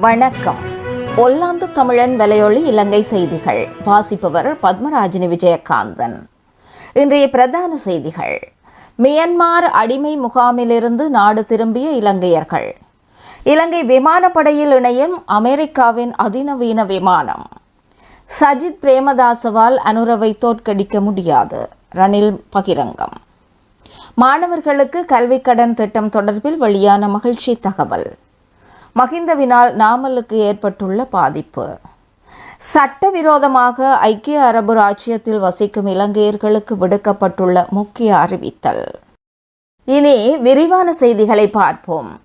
வணக்கம். ஒல்லாந்து தமிழன் வலையொலி இலங்கை செய்திகள். வாசிப்பவர் பத்மராஜினி விஜயகாந்தன். இன்றைய பிரதான செய்திகள். மியன்மார் அடிமை முகாமிலிருந்து நாடு திரும்பிய இலங்கையர்கள். இலங்கை விமானப்படையில் இணையும் அமெரிக்காவின் அதிநவீன விமானம். சஜித் பிரேமதாசவால் அனுரவை தோற்கடிக்க முடியாது. ரணில் பகிரங்கம். மாணவர்களுக்கு கல்விக் கடன் திட்டம் தொடர்பில் வெளியான மகிழ்ச்சி தகவல். மகிந்தவினால் நாமலுக்கு ஏற்பட்டுள்ள பாதிப்பு. சட்டவிரோதமாக ஐக்கிய அரபு ராச்சியத்தில் வசிக்கும் இலங்கையர்களுக்கு விடுக்கப்பட்டுள்ள முக்கிய அறிவித்தல். இனி விரிவான செய்திகளை பார்ப்போம்.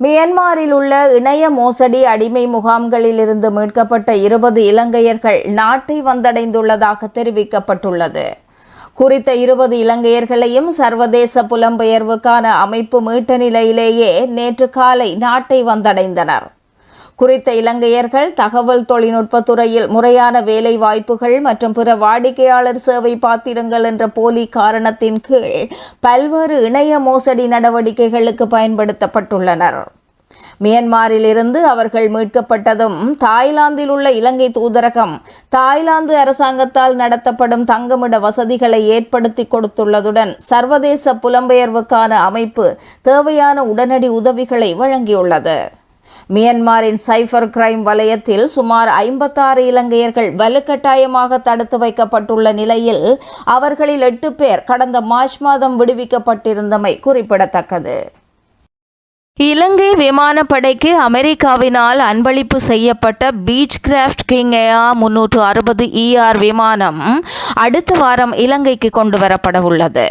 மியன்மாரில் உள்ள இணைய மோசடி அடிமை முகாம்களிலிருந்து மீட்கப்பட்ட இருபது இலங்கையர்கள் நாட்டை வந்தடைந்துள்ளதாக தெரிவிக்கப்பட்டுள்ளது. குறித்த இருபது இலங்கையர்களையும் சர்வதேச புலம்பெயர்வுக்கான அமைப்பு மீட்ட நிலையிலேயே நேற்று காலை நாட்டை வந்தடைந்தனர். குறித்த இலங்கையர்கள் தகவல் தொழில்நுட்பத் துறையில் முறையான வேலை வாய்ப்புகள் மற்றும் பிற வாடிக்கையாளர் சேவை பாத்திரங்கள் என்ற போலி காரணத்தின் கீழ் பல்வேறு இணைய மோசடி நடவடிக்கைகளுக்கு பயன்படுத்தப்பட்டுள்ளனர். மியன்மாரிலிருந்து அவர்கள் மீட்கப்பட்டதும் தாய்லாந்தில் உள்ள இலங்கை தூதரகம் தாய்லாந்து அரசாங்கத்தால் நடத்தப்படும் தங்குமிட வசதிகளை ஏற்படுத்தி கொடுத்துள்ளதுடன் சர்வதேச புலம்பெயர்வுக்கான அமைப்பு தேவையான உடனடி உதவிகளை வழங்கியுள்ளது. மியன்மாரின் சைபர் கிரைம் வலயத்தில் சுமார் ஐம்பத்தாறு இலங்கையர்கள் வலுக்கட்டாயமாக தடுத்து வைக்கப்பட்டுள்ள நிலையில் அவர்களில் எட்டு பேர் கடந்த மார்ச் மாதம் விடுவிக்கப்பட்டிருந்தமை குறிப்பிடத்தக்கது. இலங்கை விமானப்படைக்கு அமெரிக்காவினால் அன்பளிப்பு செய்யப்பட்ட பீச் கிராஃப்ட் கிங் ஏஆ முன்னூற்று அறுபது இஆர் விமானம் அடுத்த வாரம் இலங்கைக்கு கொண்டு வரப்பட உள்ளது.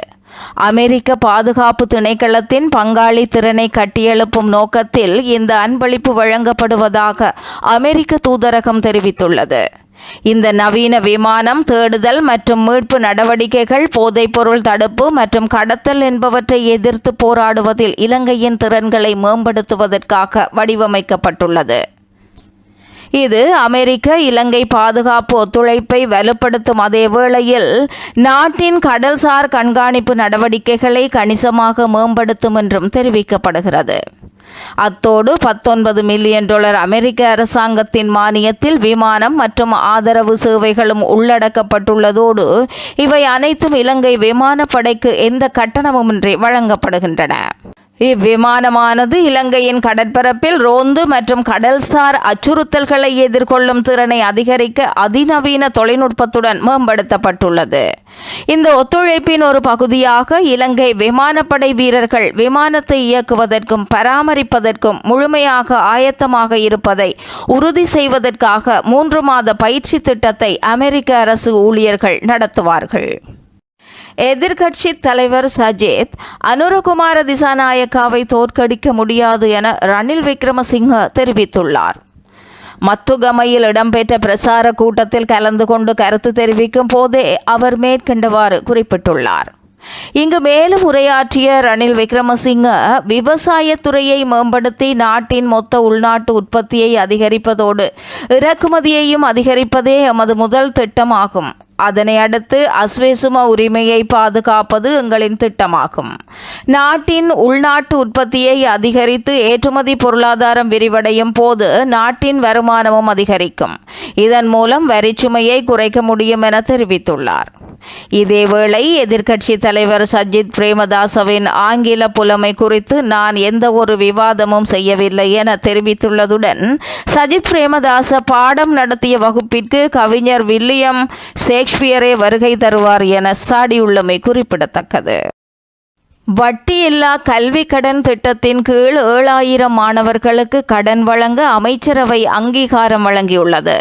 அமெரிக்க பாதுகாப்பு திணைக்களத்தின் பங்காளி திறனை கட்டியெழுப்பும் நோக்கத்தில் இந்த அன்பளிப்பு வழங்கப்படுவதாக அமெரிக்க தூதரகம் தெரிவித்துள்ளது. இந்த நவீன விமானம் தேடுதல் மற்றும் மீட்பு நடவடிக்கைகள் போதைப்பொருள் தடுப்பு மற்றும் கடத்தல் என்பவற்றை எதிர்த்து போராடுவதில் இலங்கையின் திறன்களை மேம்படுத்துவதற்காக வடிவமைக்கப்பட்டுள்ளது. இது அமெரிக்க இலங்கை பாதுகாப்பு ஒத்துழைப்பை வலுப்படுத்தும் அதே வேளையில் நாட்டின் கடல்சார் கண்காணிப்பு நடவடிக்கைகளை கணிசமாக மேம்படுத்தும் என்றும் தெரிவிக்கப்படுகிறது. அத்தோடு பத்தொன்பது மில்லியன் டாலர் அமெரிக்க அரசாங்கத்தின் மானியத்தில் விமானம் மற்றும் ஆதரவு சேவைகளும் உள்ளடக்கப்பட்டுள்ளதோடு இவை அனைத்தும் இலங்கை விமானப்படைக்கு எந்த கட்டணமுமின்றி வழங்கப்படுகின்றன. இவ்விமானமானது இலங்கையின் கடற்பரப்பில் ரோந்து மற்றும் கடல்சார் அச்சுறுத்தல்களை எதிர்கொள்ளும் திறனை அதிகரிக்க அதிநவீன தொழில்நுட்பத்துடன் மேம்படுத்தப்பட்டுள்ளது. இந்த ஒத்துழைப்பின் ஒரு பகுதியாக இலங்கை விமானப்படை வீரர்கள் விமானத்தை இயக்குவதற்கும் பராமரிப்பதற்கும் முழுமையாக ஆயத்தமாக இருப்பதை உறுதி செய்வதற்காக மூன்று மாத பயிற்சி திட்டத்தை அமெரிக்க அரசு ஊழியர்கள் நடத்துவார்கள். எதிர்க்கட்சி தலைவர் சஜித் அனுரகுமார திசாநாயக்காவை தோற்கடிக்க முடியாது என ரணில் விக்ரமசிங்க தெரிவித்துள்ளார். மத்துகமையில் இடம்பெற்ற பிரசார கூட்டத்தில் கலந்து கொண்டு கருத்து தெரிவிக்கும் போதே அவர் மேற்கண்டவாறு குறிப்பிட்டுள்ளார். இங்கு மேலும் உரையாற்றிய ரணில் விக்ரமசிங்க விவசாயத்துறையை மேம்படுத்தி நாட்டின் மொத்த உள்நாட்டு உற்பத்தியை அதிகரிப்பதோடு இறக்குமதியையும் அதிகரிப்பதே எமது முதல் திட்டமாகும். அதனை அடுத்து அஸ்வேசும உரிமையை பாதுகாப்பது எங்களின் திட்டமாகும். நாட்டின் உள்நாட்டு உற்பத்தியை அதிகரித்து ஏற்றுமதி பொருளாதாரம் விரிவடையும் போது நாட்டின் வருமானமும் அதிகரிக்கும். இதன் மூலம் வரிச்சுமையை குறைக்க முடியும் என தெரிவித்துள்ளார். இதேவேளை எதிர்க்கட்சி தலைவர் சஜித் பிரேமதாசவின் ஆங்கில புலமை குறித்து நான் எந்த ஒரு விவாதமும் செய்யவில்லை என தெரிவித்துள்ளதுடன் சஜித் பிரேமதாச பாடம் நடத்திய வகுப்பிற்கு கவிஞர் வில்லியம் ஷேக்ஸ்பியரே வருகை தருவார் என சாடியுள்ளமை குறிப்பிடத்தக்கது. வட்டியில்லா கல்வி கடன் திட்டத்தின் கீழ் ஏழாயிரம் மாணவர்களுக்கு கடன் வழங்க அமைச்சரவை அங்கீகாரம் வழங்கியுள்ளது.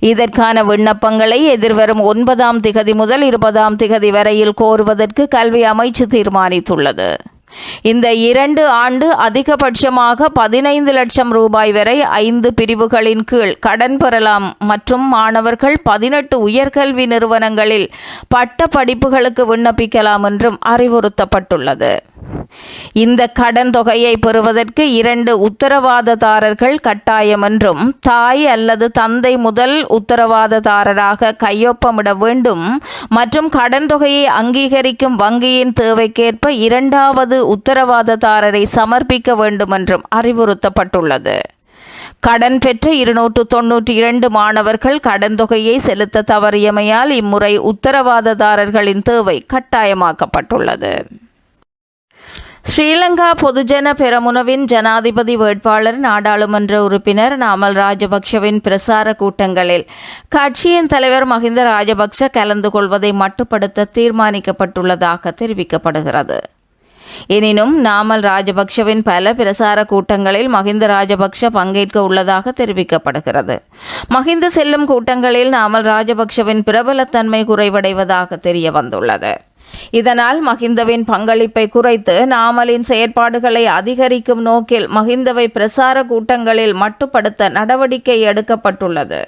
இதற்கான விண்ணப்பங்களை எதிர்வரும் ஒன்பதாம் திகதி முதல் இருபதாம் திகதி வரையில் கோருவதற்கு கல்வி அமைச்சு தீர்மானித்துள்ளது. இந்த இரண்டு ஆண்டு அதிகபட்சமாக பதினைந்து லட்சம் ரூபாய் வரை ஐந்து பிரிவுகளின் கீழ் கடன் பெறலாம். மற்றும் மாணவர்கள் பதினெட்டு உயர்கல்வி நிறுவனங்களில் பட்ட படிப்புகளுக்கு விண்ணப்பிக்கலாம் என்றும் அறிவுறுத்தப்பட்டுள்ளது. இந்த கடன் தொகையை பெறுவதற்கு இரண்டு உத்தரவாததாரர்கள் கட்டாயம் என்றும் தாய் அல்லது தந்தை முதல் உத்தரவாததாரராக கையொப்பமிட வேண்டும் மற்றும் கடன் தொகையை அங்கீகரிக்கும் வங்கியின் தேவைக்கேற்ப இரண்டாவது உத்தரவாததாரரை சமர்ப்பிக்க வேண்டும் என்றும் அறிவுறுத்தப்பட்டுள்ளது. கடன் பெற்ற இருநூற்று தொன்னூற்றி இரண்டு மாணவர்கள் கடன் தொகையை செலுத்த தவறியமையால் இம்முறை உத்தரவாததாரர்களின் தேவை கட்டாயமாக்கப்பட்டுள்ளது. ஸ்ரீலங்கா பொதுஜன பெரமுனவின் ஜனாதிபதி வேட்பாளர் நாடாளுமன்ற உறுப்பினர் நாமல் ராஜபக்ஷவின் பிரசார கூட்டங்களில் கட்சியின் தலைவர் மஹிந்த ராஜபக்ஷ கலந்து கொள்வதை மட்டுப்படுத்த தீர்மானிக்கப்பட்டுள்ளதாக தெரிவிக்கப்படுகிறது. எனினும் நாமல் ராஜபக்ஷவின் பல பிரசார கூட்டங்களில் மஹிந்த ராஜபக்ஷ பங்கேற்க உள்ளதாக தெரிவிக்கப்படுகிறது. மஹிந்த செல்லும் கூட்டங்களில் நாமல் ராஜபக்ஷவின் பிரபலத்தன்மை குறைவடைவதாக தெரிய வந்துள்ளது இதனால் மஹிந்தவின் பங்களிப்பை குறைத்து நாமலின் செயற்பாடுகளை அதிகரிக்கும் நோக்கில் மஹிந்தவை பிரசார கூட்டங்களில் மட்டுப்படுத்த நடவடிக்கை எடுக்கப்பட்டுள்ளது.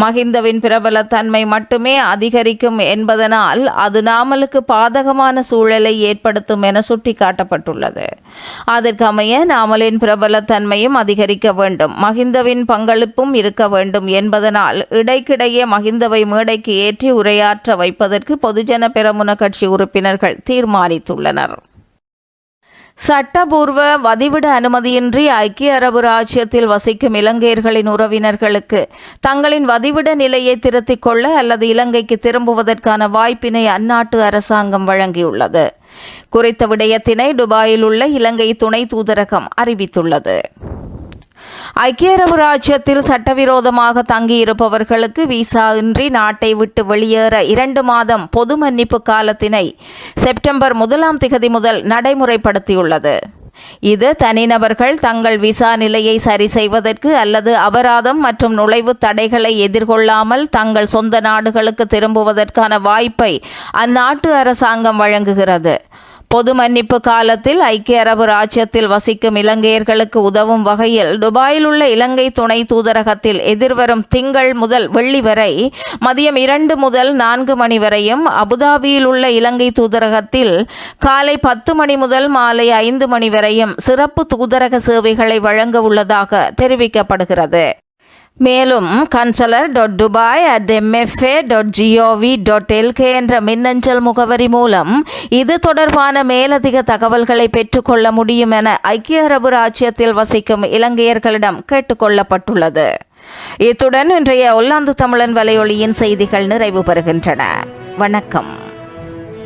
மஹிந்தவின் பிரபலத்தன்மை மட்டுமே அதிகரிக்கும் என்பதனால் அது நாமலுக்கு பாதகமான சூழலை ஏற்படுத்தும் என சுட்டிக்காட்டப்பட்டுள்ளது. அதற்கமைய நாமலின் பிரபலத்தன்மையும் அதிகரிக்க வேண்டும் மஹிந்தவின் பங்களிப்பும் இருக்க வேண்டும் என்பதனால் இடைக்கிடையே மஹிந்தவை மேடைக்கு ஏற்றி உரையாற்ற வைப்பதற்கு பொதுஜன பெரமுன கட்சி உறுப்பினர்கள் தீர்மானித்துள்ளனர். சட்டபூர்வ வதிவிட அனுமதியின்றி ஐக்கிய அரபு ராஜ்யத்தில் வசிக்கும் இலங்கையர்களின் உறவினர்களுக்கு தங்களின் வதிவிட நிலையை திருத்திக் கொள்ள அல்லது இலங்கைக்கு திரும்புவதற்கான வாய்ப்பினை அந்நாட்டு அரசாங்கம் வழங்கியுள்ளது. குறித்த விடயத்தினை துபாயில் உள்ள இலங்கை துணை தூதரகம் அறிவித்துள்ளது. ஐக்கிய அரபு ராஜ்யத்தில் சட்டவிரோதமாக தங்கியிருப்பவர்களுக்கு விசா இன்றி நாட்டை விட்டு வெளியேற இரண்டு மாதம் பொது மன்னிப்பு காலத்தினை செப்டம்பர் முதலாம் திகதி முதல் நடைமுறைப்படுத்தியுள்ளது. இது தனிநபர்கள் தங்கள் விசா நிலையை சரி செய்வதற்கு அல்லது அபராதம் மற்றும் நுழைவு தடைகளை எதிர்கொள்ளாமல் தங்கள் சொந்த நாடுகளுக்கு திரும்புவதற்கான வாய்ப்பை அந்நாட்டு அரசாங்கம் வழங்குகிறது. பொது மன்னிப்பு காலத்தில் ஐக்கிய அரபு ராஜ்யத்தில் வசிக்கும் இலங்கையர்களுக்கு உதவும் வகையில் துபாயில் உள்ள இலங்கை துணை தூதரகத்தில் எதிர்வரும் திங்கள் முதல் வெள்ளி வரை மதியம் இரண்டு முதல் நான்கு மணி வரையும் அபுதாபியில் உள்ள இலங்கை தூதரகத்தில் காலை பத்து மணி முதல் மாலை ஐந்து மணி வரையும் சிறப்பு தூதரக சேவைகளை வழங்க உள்ளதாக தெரிவிக்கப்படுகிறது. மேலும் consular dot Dubai at MFA dot GOV dot LK என்ற மின்னஞ்சல் முகவரி மூலம் இது தொடர்பான மேலதிக தகவல்களை பெற்றுக்கொள்ள முடியும் என ஐக்கிய அரபு ராஜ்யத்தில் வசிக்கும் இலங்கையர்களிடம் கேட்டுக்கொள்ளப்பட்டுள்ளது. இத்துடன் இன்றைய ஒல்லாந்து தமிழன் வலையொலியின் செய்திகள் நிறைவு பெறுகின்றன. வணக்கம்.